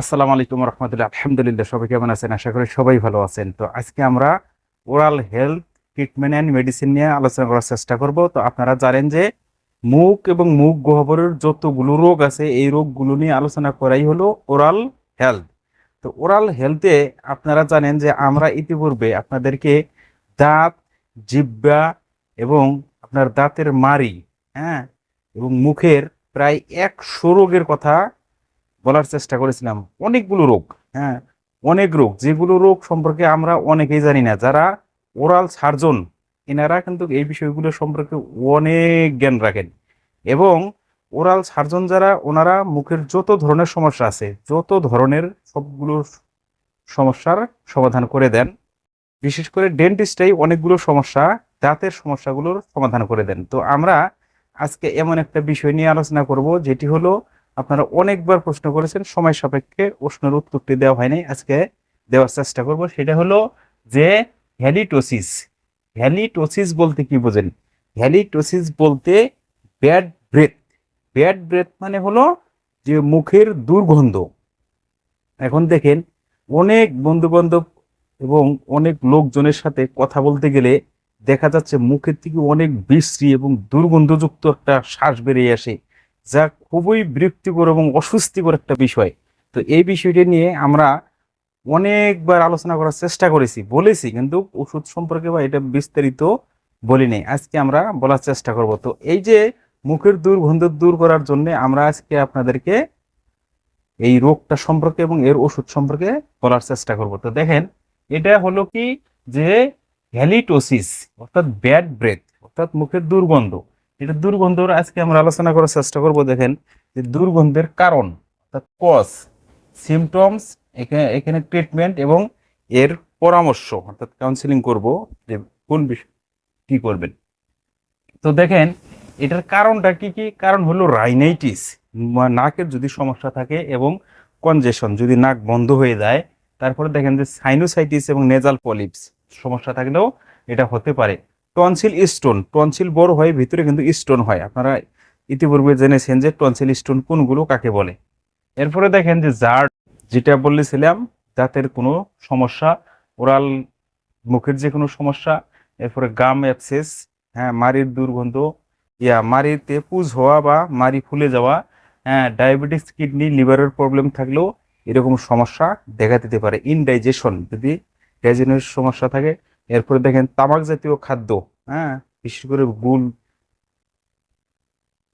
আসসালামু আলাইকুম রহমতুল্লাহ। আলহামদুলিল্লাহ, সবাই কেমন আছেন? আশা করি সবাই ভালো আছেন। তো আজকে আমরা oral health treatment and medicine নিয়ে আলোচনা করার চেষ্টা করব। তো আপনারা জানেন যে মুখ এবং মুখ গহ্বরের যতগুলো রোগ আছে, এই রোগগুলো নিয়ে আলোচনা করাই হলো ওরাল হেলথ তো ওরাল হেলথে আপনারা জানেন যে আমরা ইতিপূর্বে আপনাদেরকে দাঁত, জিব্বা এবং আপনার দাঁতের মারি হ্যাঁ এবং মুখের প্রায় একশো রোগের কথা বলার চেষ্টা করেছিলাম। অনেকগুলো রোগ হ্যাঁ অনেক রোগ, যেগুলো রোগ সম্পর্কে আমরা অনেকেই জানি না। যারা ওরাল সার্জন, এনারা কিন্তু এই বিষয়গুলো সম্পর্কে অনেক জ্ঞান রাখেন। এবং ওরাল সার্জন যারা, ওনারা মুখের যত ধরনের সমস্যা আছে, যত ধরনের সবগুলো সমস্যার সমাধান করে দেন। বিশেষ করে ডেন্টিস্টাই অনেকগুলো সমস্যা, দাঁতের সমস্যাগুলোর সমাধান করে দেন। তো আমরা আজকে এমন একটা বিষয় নিয়ে আলোচনা করব, যেটি হলো আপনারা অনেকবার প্রশ্ন করেছেন, সময় সাপেক্ষে প্রশ্নের উত্তরটি দেওয়া হয়নি, আজকে দেওয়ার চেষ্টা করব। সেটা হলো যে হ্যালিটোসিস হ্যালিটোসিস বলতে কি বোঝেন? হ্যালিটোসিস বলতে ব্যাড ব্রেথ। ব্যাড ব্রেথ মানে হলো যে মুখের দুর্গন্ধ। এখন দেখেন, অনেক বন্ধু বান্ধব এবং অনেক লোকজনের সাথে কথা বলতে গেলে দেখা যাচ্ছে মুখের থেকে অনেক বিশ্রী এবং দুর্গন্ধযুক্ত একটা শ্বাস বেরিয়ে আসে। যা খুবই বিরক্তিকর এবং অস্বস্তিকর একটা বিষয়। তো এই বিষয়টি নিয়ে আমরা অনেকবার আলোচনা করার চেষ্টা করেছি, বলেছি, কিন্তু ওষুধ সম্পর্কে বা এটা বিস্তারিত বলিনি। আজকে আমরা বলার চেষ্টা করব। তো এই যে মুখের দুর্গন্ধ দূর করার জন্য আমরা আজকে আপনাদেরকে এই রোগটা সম্পর্কে এবং এর ওষুধ সম্পর্কে বলার চেষ্টা করব। তো দেখেন, এটা হলো কি যে হ্যালিটোসিস অর্থাৎ ব্যাড ব্রেথ অর্থাৎ মুখের দুর্গন্ধ। এটা দুর্গন্ধর আজকে আমরা আলোচনা করার চেষ্টা করব, দেখেন যে দুর্গন্ধের কারণ, অর্থাৎ কজ সিমটমস এখানে এখানে ট্রিটমেন্ট এবং এর পরামর্শ, অর্থাৎ কাউন্সিলিং করব যে কোন বিষয়, কি করবেন। তো দেখেন, এটার কারণটা কি কি? কারণ হলো রাইনাইটিস নাকের যদি সমস্যা থাকে এবং কনজেশন যদি নাক বন্ধ হয়ে যায়, তারপরে দেখেন যে সাইনোসাইটিস এবং নেজাল পলিপস সমস্যা থাকলেও এটা হতে পারে। টনসিল স্টোন, টনসিল বড় হয়, ভিতরে কিন্তু স্টোন হয়। আপনারা ইতিপূর্বে জেনেছেন যে টনসিল স্টোন কোনগুলো কাকে বলে? এরপরে দেখেন যে জার যেটা বলেছিলাম, দাঁতের কোনো সমস্যা, ওরাল মুখের যে কোনো সমস্যা, এরপরে গাম অ্যাপসেস হ্যাঁ মারির দুর্গন্ধ, ইয়া মারিতে পুজ হওয়া বা মারি ফুলে যাওয়া হ্যাঁ ডায়াবেটিস, কিডনি, লিভারের প্রবলেম থাকলেও এরকম সমস্যা দেখা দিতে পারে। ইনডাইজেশন, যদি ডাইজেশনের সমস্যা থাকে এরপরে দেখেন তামাক জাতীয় খাদ্য হ্যাঁ বিশেষ করে গুল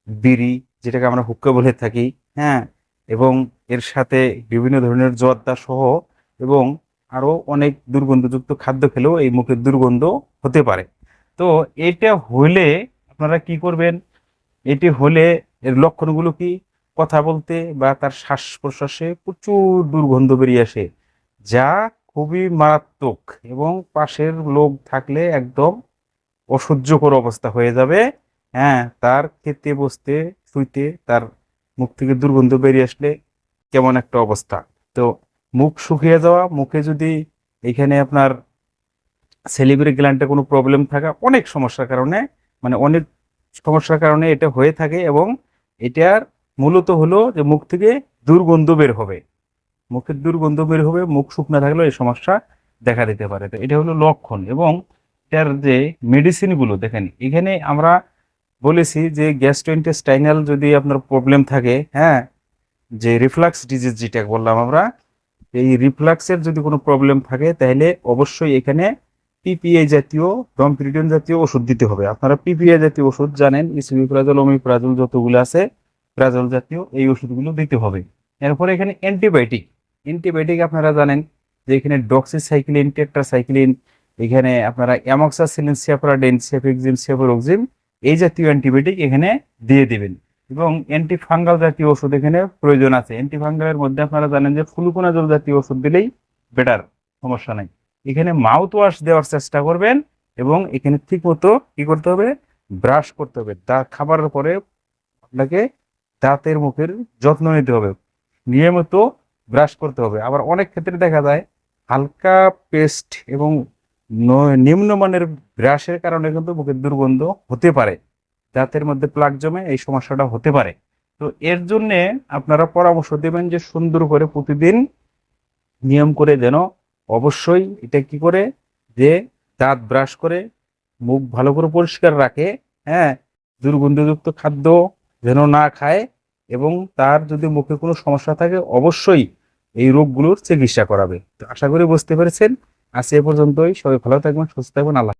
বিড়ি, যেটাকে আমরা হুক্কা বলে থাকি হ্যাঁ এবং এর সাথে বিভিন্ন ধরনের জর্দা সহ এবং আরও অনেক দুর্গন্ধযুক্ত খাদ্য খেলেও এই মুখের দুর্গন্ধ হতে পারে। তো এটা হলে আপনারা কি করবেন? এটি হলে এর লক্ষণগুলো কি? কথা বলতে বা তার শ্বাস প্রশ্বাসে প্রচুর দুর্গন্ধ বেরিয়ে আসে, যা খুবই মারাত্মক এবং পাশের লোক থাকলে একদম অসহ্যকর অবস্থা হয়ে যাবে। হ্যাঁ তার খেতে, বসতে, শুইতে, তার মুখ থেকে দুর্গন্ধ বেরিয়ে আসলে কেমন একটা অবস্থা। তো মুখ শুকিয়ে যাওয়া, মুখে যদি এখানে আপনার সেলিব্রি গ্ল্যান্ডে কোনো প্রবলেম থাকা, অনেক সমস্যার কারণে মানে অনেক সমস্যার কারণে এটা হয়ে থাকে এবং এটার মূলত হলো যে মুখ থেকে দুর্গন্ধ বের হবে। মুখের দুর্গন্ধ বের হবে, মুখ শুকনো থাকলেও এই সমস্যা দেখা দিতে পারে। তো এটা হলো লক্ষণ এবং এটার যে মেডিসিনগুলো দেখেন, এখানে আমরা বলেছি যে গ্যাস্ট্রোইন্টেস্টাইনাল যদি আপনার প্রবলেম থাকে হ্যাঁ যে রিফ্লাক্স ডিজিজ যেটা বললাম আমরা, এই রিফ্লাক্সের যদি কোনো প্রবলেম থাকে, তাহলে অবশ্যই এখানে পিপিএ জাতীয় ডমপিরিডিয়ন জাতীয় ওষুধ দিতে হবে। আপনারা পিপিএ জাতীয় ওষুধ জানেন ইসিবিপ্রাজল ওমিপ্রাজল যতগুলো আছে প্রাজল জাতীয় এই ওষুধগুলো দিতে হবে। এরপরে এখানে অ্যান্টিবায়োটিক অ্যান্টিবায়োটিক আপনারা জানেন যে এখানে ডক্সিসাইক্লিন টেট্রাসাইক্লিন এখানে আপনারা অ্যামক্সাসিলিন সেপারাডেন সেফেক্সিম সেফোরক্সিম এই জাতীয় অ্যান্টিবায়োটিক এখানে দিয়ে দিবেন। এবং অ্যান্টিফাঙ্গাল জাতীয় ওষুধ এখানে প্রয়োজন আছে। অ্যান্টিফাঙ্গালের মধ্যে আপনারা জানেন যে ফ্লুকোনাজল জাতীয় ওষুধ দিলেই বেটার সমস্যা নাই। এখানে মাউথ ওয়াশ দেওয়ার চেষ্টা করবেন এবং এখানে ঠিক মতো কি করতে হবে? ব্রাশ করতে হবে। দাঁত খাবারের পরে আপনাকে দাঁতের মুখের যত্ন নিতে হবে। নিয়মিত ব্রাশ করতে হবে। আবার অনেক ক্ষেত্রে দেখা যায়, হালকা পেস্ট এবং নিম্নমানের ব্রাশের কারণে কিন্তু মুখের দুর্গন্ধ হতে পারে। দাঁতের মধ্যে প্লাক জমে এই সমস্যাটা হতে পারে। তো এর জন্যে আপনারা পরামর্শ দেবেন যে সুন্দর করে প্রতিদিন নিয়ম করে যেন অবশ্যই এটা কি করে, যে দাঁত ব্রাশ করে, মুখ ভালো করে পরিষ্কার রাখে হ্যাঁ? দুর্গন্ধযুক্ত খাদ্য যেন না খায় এবং তার যদি মুখে কোনো সমস্যা থাকে, অবশ্যই এই রোগগুলোর চিকিৎসা করাবে। তো আশা করি বুঝতে পেরেছেন। আজ এ পর্যন্তই। সবাই ভালো থাকবেন, সুস্থ থাকবেন। আল্লাহ